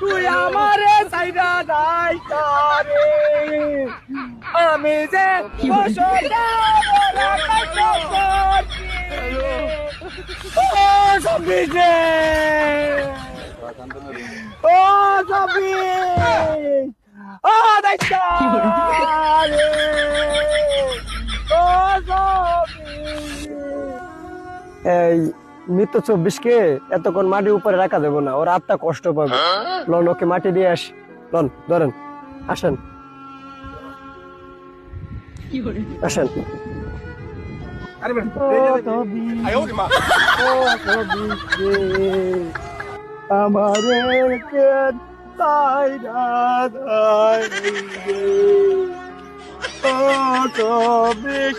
তুই আমারে সাইডা দাই তারে আমি যে ও সবি ও দাইতা ও সবি এই মৃত্যু চব্বিশকে এতক্ষণ মাটির উপরে রাখা দেবো না ওর আত্মা কষ্ট পাবে। লন ওকে মাটি দিয়ে আস। লন ধরেন আসেন। আসেন। আমারে তাই চব্বিশ